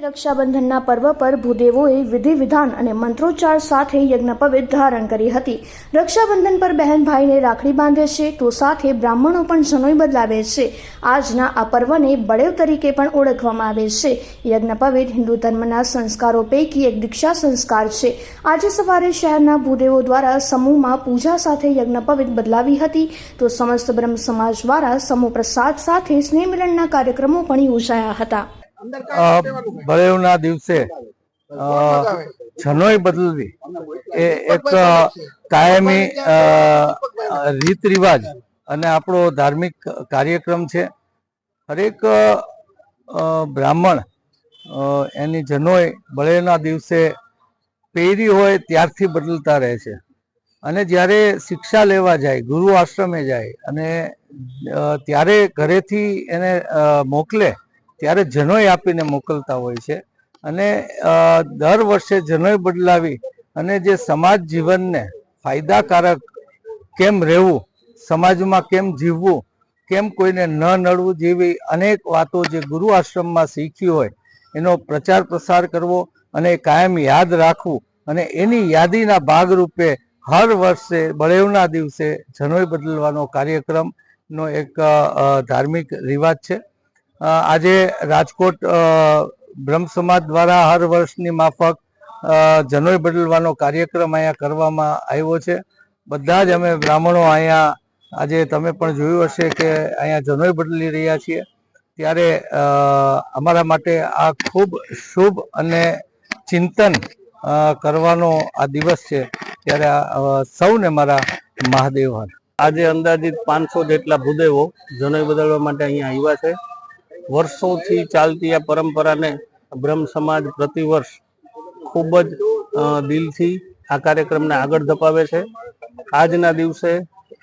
રક્ષાબંધનના પર્વ પર ભૂદેવોએ વિધિ વિધાન અને મંત્રોચ્ચાર સાથે યજ્ઞપવિત ધારણ કરી હતી. રક્ષાબંધન પર બહેન ભાઈને રાખડી બાંધે છે તો સાથે બ્રાહ્મણો પણ જનોઈ બદલાવે છે. આજના આ પર્વને બળેવ તરીકે પણ ઓળખવામાં આવે છે. યજ્ઞપવિત હિન્દુ ધર્મના સંસ્કારો પૈકી એક દીક્ષા સંસ્કાર છે. આજે સવારે શહેરના ભૂદેવો દ્વારા સમૂહમાં પૂજા સાથે યજ્ઞપવિત બદલાવી હતી. તો સમસ્ત બ્રહ્મ સમાજ દ્વારા સમૂહ પ્રસાદ સાથે સ્નેહ મિલનના કાર્યક્રમો પણ યોજાયા હતા. અ, દિવસે જનોઈ બદલવી. એ એક કાયમી રીત રિવાજ અને આપણો ધાર્મિક કાર્યક્રમ છે. હરેક બ્રાહ્મણ એની જનોઈ બળેના દિવસે પહેરી હોય ત્યારથી બદલતા રહે છે. અને જ્યારે શિક્ષા લેવા જાય ગુરુ આશ્રમે જાય અને ત્યારે ઘરેથી એને મોકલે ત્યારે જનોઈ આપીને મોકલતા હોય છે. અને દર વર્ષે જનોઈ બદલાવી અને જે સમાજ જીવનને ફાયદાકારક કેમ રહેવું, સમાજમાં કેમ જીવવું, કેમ કોઈને ન નડવું જેવી અનેક વાતો જે ગુરુ આશ્રમમાં શીખી હોય, એનો પ્રચાર પ્રસાર કરવો અને કાયમ યાદ રાખવું અને એની યાદીના ભાગરૂપે હર વર્ષે બળેવના દિવસે જનોઈ બદલવાનો કાર્યક્રમનો એક ધાર્મિક રિવાજ છે. આજે રાજકોટ બ્રહ્મ સમાજ દ્વારા હર વર્ષની માફક જનોઈ બદલવાનો કાર્યક્રમ અહીંયા કરવામાં આવ્યો છે. બધા જ અમે બ્રાહ્મણો અહીંયા, આજે તમે પણ જોયું હશે કે અહીંયા જનોઈ બદલી રહ્યા છીએ. ત્યારે અમારા માટે આ ખૂબ શુભ અને ચિંતન કરવાનો આ દિવસ છે. ત્યારે સૌને મારા મહાદેવ હર. આજે અંદાજિત પાંચસો જેટલા ભૂદેવો જનોઈ બદલવા માટે અહીંયા આવ્યા છે. વર્ષોથી ચાલતી આ પરંપરાને બ્રહ્મ સમાજ પ્રતિવર્ષ ખૂબ જ દિલથી આ કાર્યક્રમને આગળ ધપાવે છે. આજના દિવસે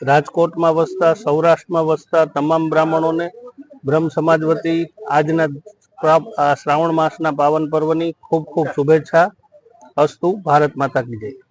રાજકોટમાં વસતા, સૌરાષ્ટ્રમાં વસતા તમામ બ્રાહ્મણોને બ્રહ્મ સમાજ વતી આજના શ્રાવણ માસના પાવન પર્વની ખૂબ ખૂબ શુભેચ્છા અસ્તુ. ભારત માતા કી જય.